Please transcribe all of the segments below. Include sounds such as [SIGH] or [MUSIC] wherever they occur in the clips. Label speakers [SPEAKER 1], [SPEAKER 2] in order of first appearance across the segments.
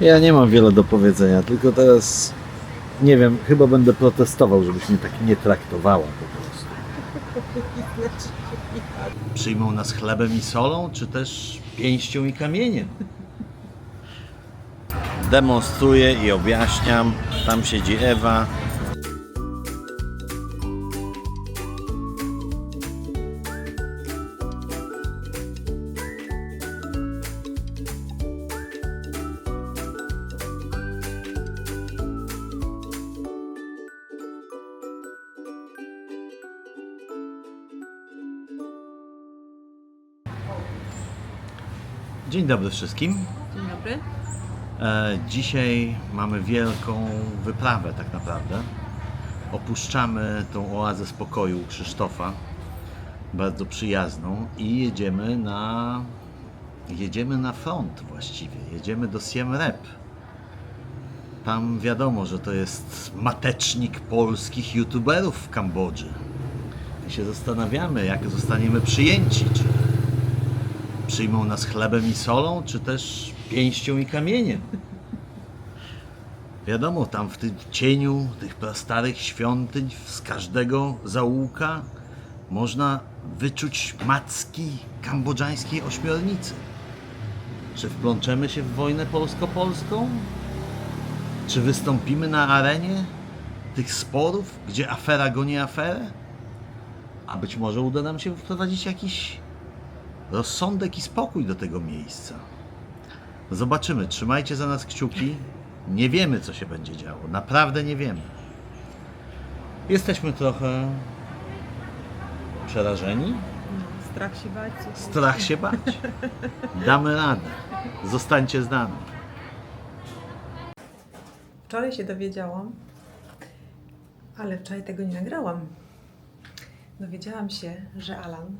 [SPEAKER 1] Ja nie mam wiele do powiedzenia, tylko teraz nie wiem, chyba będę protestował, żebyś mnie tak nie traktowała po prostu. Przyjmą nas chlebem i solą, czy też pięścią i kamieniem? Demonstruję i objaśniam. Tam siedzi Ewa. Dzień dobry wszystkim.
[SPEAKER 2] Dzień dobry.
[SPEAKER 1] E, dzisiaj mamy wielką wyprawę tak naprawdę. Opuszczamy tą oazę spokoju Krzysztofa, bardzo przyjazną i jedziemy na jedziemy na front właściwie. Jedziemy do Siem Reap. Tam wiadomo, że to jest matecznik polskich youtuberów w Kambodży. I się zastanawiamy, jak zostaniemy przyjęci. Czy przyjmą nas chlebem i solą, czy też pięścią i kamieniem. Wiadomo, tam w tym cieniu tych prastarych świątyń, z każdego zaułka można wyczuć macki kambodżańskiej ośmiornicy. Czy wplączemy się w wojnę polsko-polską? Czy wystąpimy na arenie tych sporów, gdzie afera goni aferę? A być może uda nam się wprowadzić jakiś rozsądek i spokój do tego miejsca. Zobaczymy, trzymajcie za nas kciuki. Nie wiemy, co się będzie działo. Naprawdę nie wiemy. Jesteśmy trochę przerażeni.
[SPEAKER 2] Strach się bać.
[SPEAKER 1] Strach się bać. Damy radę. Zostańcie z nami.
[SPEAKER 2] Wczoraj się dowiedziałam, ale wczoraj tego nie nagrałam. Dowiedziałam się, że Alan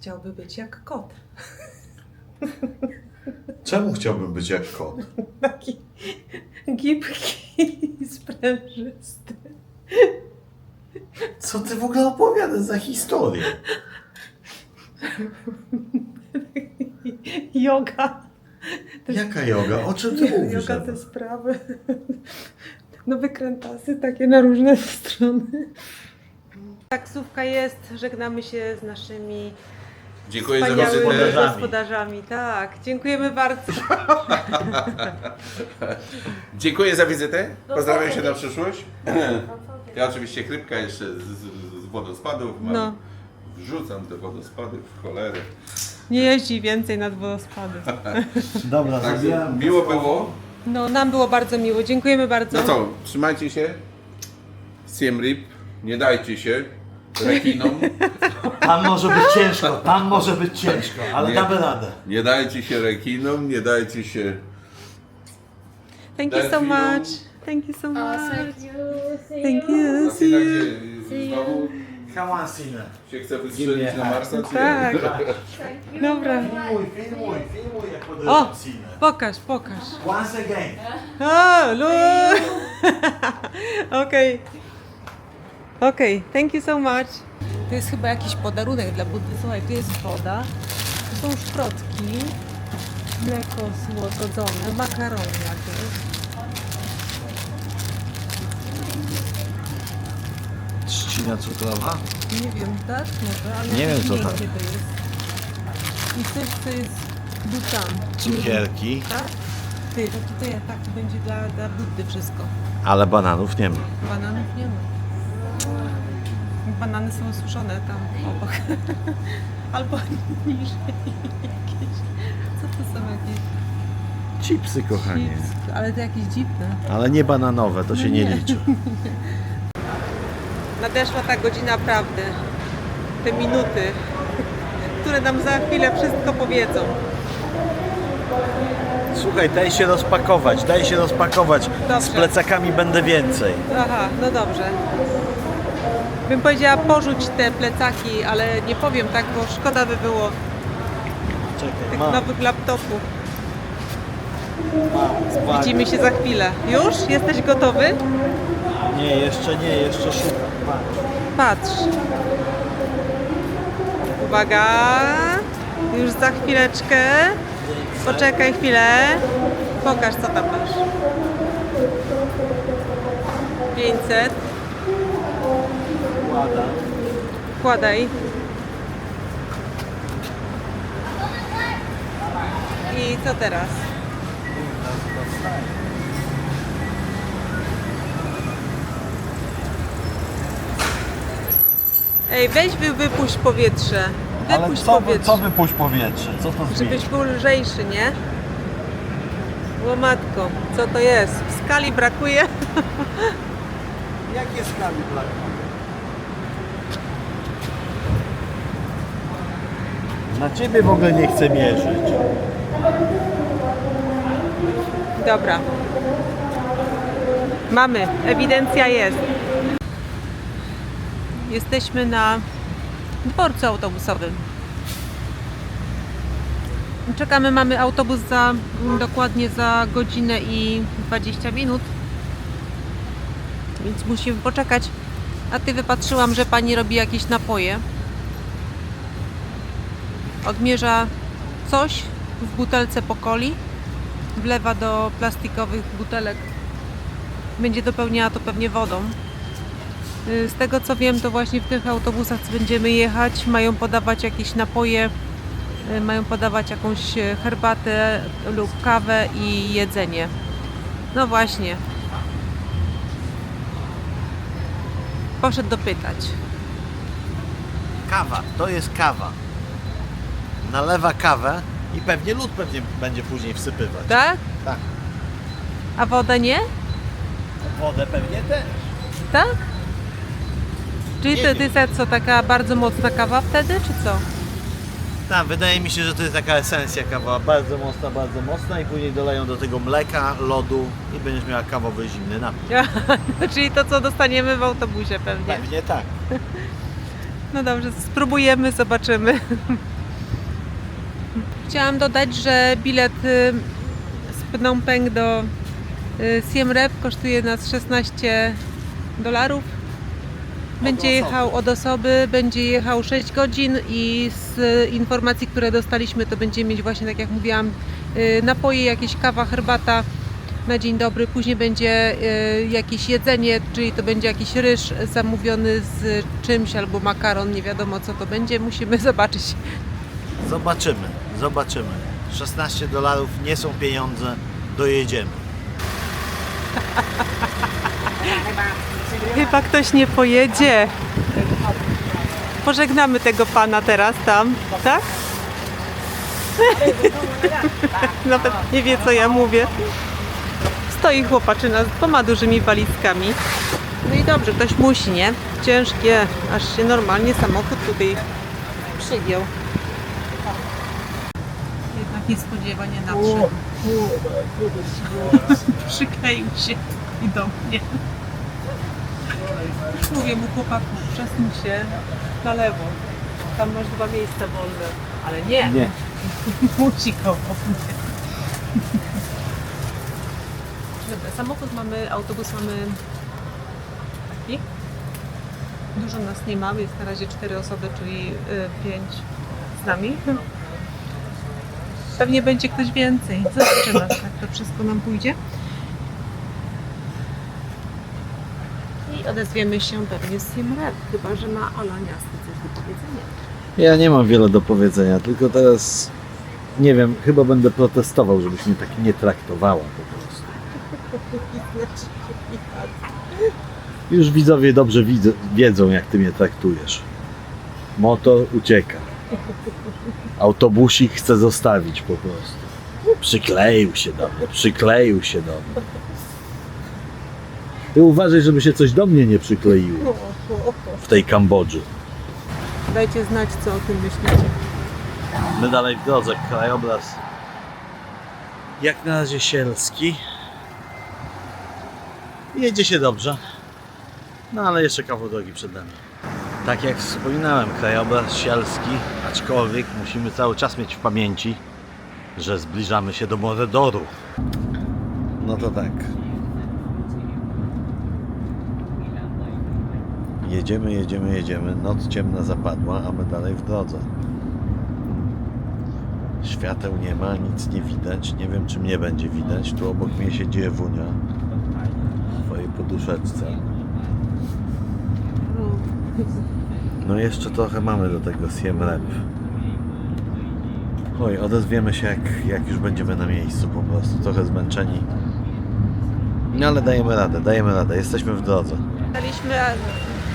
[SPEAKER 2] chciałby być jak kot.
[SPEAKER 1] Czemu chciałbym być jak kot?
[SPEAKER 2] Taki gibki i sprężysty.
[SPEAKER 1] Co ty w ogóle opowiadasz za historię?
[SPEAKER 2] Yoga.
[SPEAKER 1] Jaka yoga? O czym ty mówisz?
[SPEAKER 2] Yoga
[SPEAKER 1] Ewa?
[SPEAKER 2] te sprawy. No wykrętasy takie na różne [LAUGHS] strony. Taksówka jest, żegnamy się z naszymi
[SPEAKER 3] Dziękuję za
[SPEAKER 2] wspaniałymi
[SPEAKER 3] wizytę.
[SPEAKER 1] gospodarzami.
[SPEAKER 2] gospodarzami. Tak, dziękujemy bardzo. [LAUGHS]
[SPEAKER 3] Dziękuję za wizytę. Pozdrawiam się na przyszłość. Ja oczywiście chrypka jeszcze z, z, z wodospadów mam.
[SPEAKER 2] No.
[SPEAKER 3] Wrzucam te wodospady w cholerę.
[SPEAKER 2] Nie jeździ więcej nad wodospady. [LAUGHS]
[SPEAKER 1] Dobra,
[SPEAKER 3] Także
[SPEAKER 1] zabieram.
[SPEAKER 3] miło było.
[SPEAKER 2] No, nam było bardzo miło. Dziękujemy bardzo.
[SPEAKER 3] No co, trzymajcie się. Siem Rip. Nie dajcie się rekinom.
[SPEAKER 1] Tam może być ciężko, tam może być ciężko, ale
[SPEAKER 3] Nie.
[SPEAKER 1] damy radę.
[SPEAKER 3] Nie dajcie się rekinom. Nie dajcie się...
[SPEAKER 2] Thank you so
[SPEAKER 3] Delfinom.
[SPEAKER 2] much. Thank you so much.
[SPEAKER 4] Thank you. See
[SPEAKER 2] Thank
[SPEAKER 4] you.
[SPEAKER 2] See
[SPEAKER 3] ty tak,
[SPEAKER 2] you.
[SPEAKER 3] gdzie znowu
[SPEAKER 1] Come on, Sine.
[SPEAKER 3] się chce wystrzelić na Marsa? czy
[SPEAKER 2] Tak.
[SPEAKER 4] Thank you.
[SPEAKER 2] Dobra.
[SPEAKER 1] Filmuj, filmuj, filmuj, jak
[SPEAKER 2] O!
[SPEAKER 1] Sine.
[SPEAKER 2] Pokaż, pokaż.
[SPEAKER 1] Once again.
[SPEAKER 2] O, lu. [LAUGHS] Okej. Okej, thank you so much. To jest chyba jakiś podarunek dla Buddy. Słuchaj, tu jest woda, tu są szprotki, mleko słodzone, makarony jakieś.
[SPEAKER 1] Trzcina cukrowa?
[SPEAKER 2] Nie wiem, tak? Może, ale
[SPEAKER 1] Nie wiem, co
[SPEAKER 2] miękkie
[SPEAKER 1] tam.
[SPEAKER 2] to jest. I coś, co jest butan.
[SPEAKER 1] Cukierki,
[SPEAKER 2] Tak? Ty, to tutaj tak będzie dla, dla Buddy wszystko.
[SPEAKER 1] ale bananów nie ma.
[SPEAKER 2] Bananów nie ma. Banany są suszone tam obok. [LAUGHS] Albo niżej jakieś. Co to są jakieś
[SPEAKER 1] Chipsy, kochanie.
[SPEAKER 2] chips? Ale to jakieś dziwne.
[SPEAKER 1] Ale nie bananowe, to się nie
[SPEAKER 2] nie.
[SPEAKER 1] liczy. [LAUGHS]
[SPEAKER 2] Nadeszła ta godzina prawdy. Te minuty, [LAUGHS] które nam za chwilę wszystko powiedzą.
[SPEAKER 1] Słuchaj, daj się rozpakować, daj się rozpakować. Z
[SPEAKER 2] Dobrze.
[SPEAKER 1] plecakami będę więcej.
[SPEAKER 2] Aha, no dobrze. Bym powiedziała porzuć te plecaki, ale nie powiem tak, bo szkoda by było
[SPEAKER 1] Czekaj,
[SPEAKER 2] tych
[SPEAKER 1] mam,
[SPEAKER 2] nowych laptopów.
[SPEAKER 1] mam, uwaga.
[SPEAKER 2] Widzimy się za chwilę. Już? Jesteś gotowy?
[SPEAKER 1] Nie, jeszcze nie, jeszcze szukam. Patrz.
[SPEAKER 2] Patrz. Uwaga. Już za chwileczkę. Poczekaj chwilę. Pokaż, co tam masz. 500. Wkładaj. I co teraz? Ej, weź wy, wypuść powietrze.
[SPEAKER 1] Ale
[SPEAKER 2] Wypuść
[SPEAKER 1] co,
[SPEAKER 2] powietrze.
[SPEAKER 1] co wypuść powietrze? Co to
[SPEAKER 2] Żebyś
[SPEAKER 1] zmieni?
[SPEAKER 2] był lżejszy, nie? Łomatko, co to jest? W skali brakuje? [LAUGHS]
[SPEAKER 1] Jakie skali brakuje? Na ciebie w ogóle nie chcę mierzyć.
[SPEAKER 2] Dobra. Mamy, ewidencja jest. Jesteśmy na dworcu autobusowym. Czekamy, mamy autobus za dokładnie za godzinę i 20 minut. Więc musimy poczekać. A ty wypatrzyłam, że pani robi jakieś napoje. Odmierza coś w butelce po coli wlewa do plastikowych butelek. Będzie dopełniała to pewnie wodą. Y, Z tego co wiem, to właśnie w tych autobusach, co będziemy jechać, mają podawać jakieś napoje, y, mają podawać jakąś e, herbatę lub kawę i jedzenie. No właśnie. Poszedł dopytać.
[SPEAKER 1] Kawa, to jest kawa. Nalewa kawę i pewnie lód pewnie będzie później wsypywać.
[SPEAKER 2] Tak?
[SPEAKER 1] Tak.
[SPEAKER 2] A wodę nie?
[SPEAKER 1] Wodę pewnie też.
[SPEAKER 2] Tak? Czyli
[SPEAKER 1] Nie wiem.
[SPEAKER 2] jest co, taka bardzo mocna kawa wtedy, czy co?
[SPEAKER 1] Tak, wydaje mi się, że to jest taka esencja kawa, bardzo mocna, bardzo mocna i później doleją do tego mleka, lodu i będziesz miała kawowy zimny napój. [LAUGHS]
[SPEAKER 2] Czyli to, co dostaniemy w autobusie pewnie.
[SPEAKER 1] Pewnie tak.
[SPEAKER 2] No dobrze, spróbujemy, zobaczymy. [LAUGHS] Chciałam dodać, że bilet y, z Phnom Penh do y, Siem Reap kosztuje nas 16 dolarów. Będzie jechał od osoby, będzie jechał 6 godzin i z informacji, które dostaliśmy, to będziemy mieć właśnie, tak jak mówiłam, y, napoje, jakieś kawa, herbata na dzień dobry. Później będzie jakieś jedzenie, czyli to będzie jakiś ryż zamówiony z czymś albo makaron, nie wiadomo co to będzie. Musimy [LAUGHS] zobaczyć.
[SPEAKER 1] Zobaczymy, zobaczymy. 16 dolarów nie są pieniądze, dojedziemy.
[SPEAKER 2] Chyba ktoś nie pojedzie. Pożegnamy tego pana teraz tam, tak? [LAUGHS] Nawet nie wie co ja mówię. Stoi chłopaczyna z dwoma dużymi walizkami. No i dobrze, ktoś musi, nie? Ciężkie, aż się normalnie samochód tutaj przygiął. Niespodziewanie nadszedł. Przykleił się i do mnie. Mówię mu chłopaku, przesuń się na lewo. Tam masz dwa miejsca wolne. Ale nie,
[SPEAKER 1] Nie. [LAUGHS]
[SPEAKER 2] musi koło mnie. Dobra, samochód mamy, autobus mamy taki. Dużo nas nie mamy, jest na razie cztery osoby, czyli y, pięć z nami. Pewnie będzie ktoś więcej. Zobaczymy, jak [LAUGHS] to wszystko nam pójdzie. I odezwiemy się pewnie z Simrep, chyba że ma Ola Niasty coś do powiedzenia.
[SPEAKER 1] Ja nie mam wiele do powiedzenia, tylko teraz nie wiem, chyba będę protestował, żebyś mnie tak nie traktowała po prostu. [LAUGHS] Już widzowie dobrze widzą, wiedzą, jak ty mnie traktujesz. Motor ucieka. Autobusik chce zostawić po prostu. Przykleił się do mnie, przykleił się do mnie. Ty uważaj, żeby się coś do mnie nie przykleiło w tej Kambodży.
[SPEAKER 2] Dajcie znać, co o tym myślicie.
[SPEAKER 1] My dalej w drodze, krajobraz jak na razie sielski. Jedzie się dobrze, no ale jeszcze kawał drogi przed nami. Tak jak wspominałem, krajobraz sielski, aczkolwiek musimy cały czas mieć w pamięci, że zbliżamy się do Moredoru. No to tak. Jedziemy, jedziemy, jedziemy. Noc ciemna zapadła, a my dalej w drodze. Świateł nie ma, nic nie widać. Nie wiem, czy mnie będzie widać. Tu obok mnie siedzi Ewunia w swojej poduszeczce. No jeszcze trochę mamy do tego Siem Rep. Oj, odezwiemy się jak, jak już będziemy na miejscu po prostu. Trochę zmęczeni. No ale dajemy radę, dajemy radę. Jesteśmy w drodze.
[SPEAKER 2] Jechaliśmy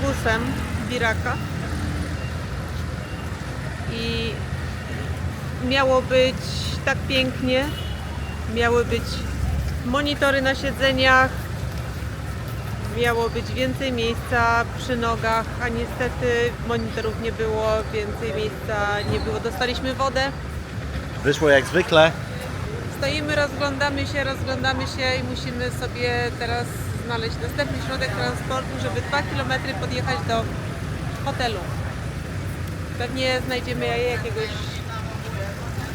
[SPEAKER 2] busem Biraka i miało być tak pięknie, miały być monitory na siedzeniach, miało być więcej miejsca przy nogach, a niestety monitorów nie było, więcej miejsca nie było. Dostaliśmy wodę,
[SPEAKER 1] Wyszło jak zwykle.
[SPEAKER 2] stoimy, rozglądamy się, rozglądamy się i musimy sobie teraz znaleźć następny środek transportu, żeby 2 km podjechać do hotelu. Pewnie znajdziemy jakiegoś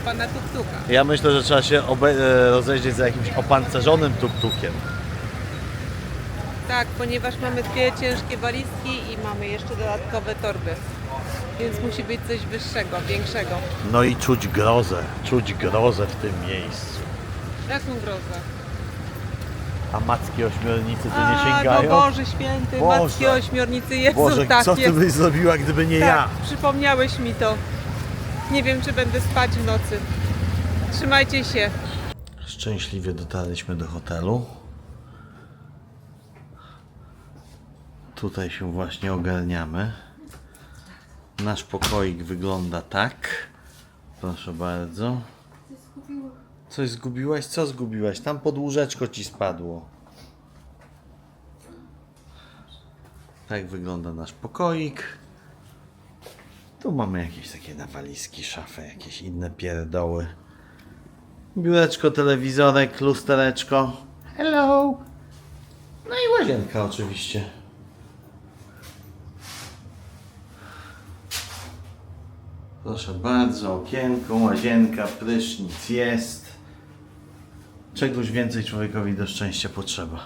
[SPEAKER 2] pana tuktuka.
[SPEAKER 1] Ja myślę, że trzeba się obe- e, rozejrzeć za jakimś opancerzonym tuk-tukiem.
[SPEAKER 2] Tak, ponieważ mamy dwie ciężkie walizki i mamy jeszcze dodatkowe torby. Więc musi być coś wyższego, większego.
[SPEAKER 1] No i czuć grozę, czuć grozę w tym miejscu.
[SPEAKER 2] Jaką grozę?
[SPEAKER 1] A macki ośmiornicy tu nie
[SPEAKER 2] A,
[SPEAKER 1] sięgają?
[SPEAKER 2] no Boże święty,
[SPEAKER 1] Boże.
[SPEAKER 2] matki ośmiornicy, Jezu,
[SPEAKER 1] Boże,
[SPEAKER 2] tak
[SPEAKER 1] co ty byś zrobiła, gdyby nie
[SPEAKER 2] Tak,
[SPEAKER 1] ja?
[SPEAKER 2] przypomniałeś mi to. Nie wiem, czy będę spać w nocy. Trzymajcie się.
[SPEAKER 1] Szczęśliwie dotarliśmy do hotelu. Tutaj się właśnie ogarniamy. Nasz pokoik wygląda tak. Proszę bardzo. Coś zgubiłaś? Co zgubiłaś? Tam pod łóżeczko ci spadło. Tak wygląda nasz pokoik. Tu mamy jakieś takie na walizki, szafę, jakieś inne pierdoły. Biureczko, telewizorek, lustereczko. Hello! No i łazienka oczywiście. Proszę bardzo, okienko, łazienka, prysznic jest. Czegoś więcej człowiekowi do szczęścia potrzeba.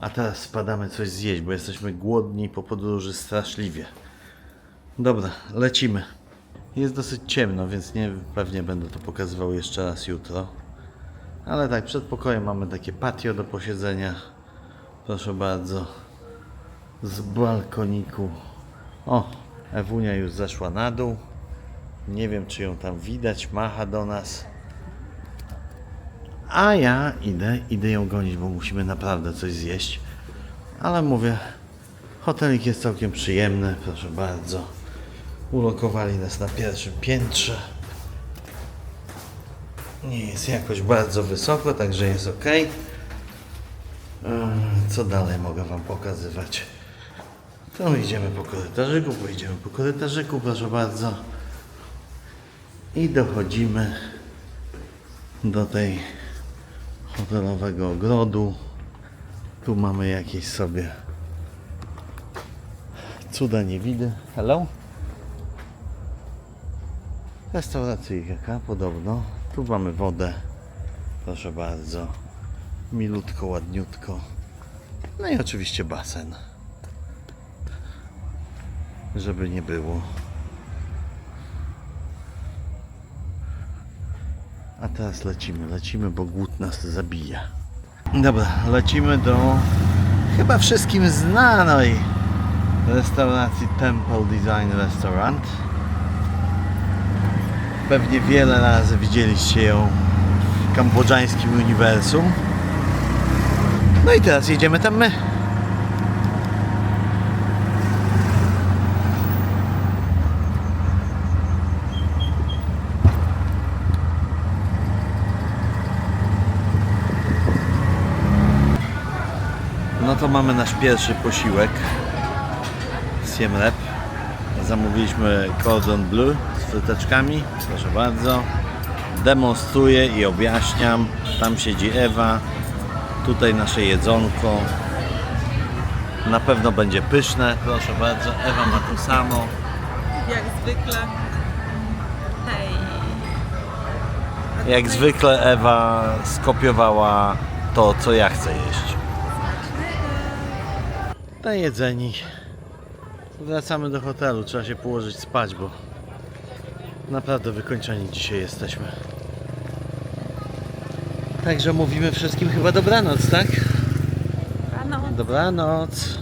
[SPEAKER 1] A teraz spadamy coś zjeść, bo jesteśmy głodni po podróży straszliwie. Dobra, lecimy. Jest dosyć ciemno, więc nie pewnie będę to pokazywał jeszcze raz jutro. Ale tak, przed pokojem mamy takie patio do posiedzenia. Proszę bardzo. Z balkoniku. O, Ewunia już zeszła na dół. Nie wiem, czy ją tam widać, macha do nas. A ja idę, idę ją gonić, bo musimy naprawdę coś zjeść. Ale mówię, hotelik jest całkiem przyjemny, proszę bardzo. Ulokowali nas na pierwszym piętrze. Nie jest jakoś bardzo wysoko, także jest ok. Co dalej mogę Wam pokazywać? To idziemy po korytarzyku, pojedziemy po korytarzyku, proszę bardzo. I dochodzimy do tej hotelowego ogrodu. Tu mamy jakieś sobie cuda nie widzę. Hello? Restauracyjka podobno. Tu mamy wodę. Proszę bardzo. Milutko, ładniutko. No i oczywiście basen. Żeby nie było. A teraz lecimy, lecimy, bo głód nas zabija. Dobra, lecimy do chyba wszystkim znanej restauracji Temple Design Restaurant. Pewnie wiele razy widzieliście ją w kambodżańskim uniwersum. No i teraz jedziemy tam my. No to mamy nasz pierwszy posiłek. Siem Rep. Zamówiliśmy cordon bleu z fryteczkami. Proszę bardzo. Demonstruję i objaśniam. Tam siedzi Ewa. Tutaj nasze jedzonko. Na pewno będzie pyszne. Proszę bardzo. Ewa ma to samo.
[SPEAKER 2] Jak zwykle. Hej.
[SPEAKER 1] Jak zwykle Ewa skopiowała to, co ja chcę jeść. No najedzeni. Wracamy do hotelu, trzeba się położyć spać, bo naprawdę wykończeni dzisiaj jesteśmy. Także mówimy wszystkim chyba dobranoc, tak?
[SPEAKER 2] Dobranoc.
[SPEAKER 1] Dobranoc.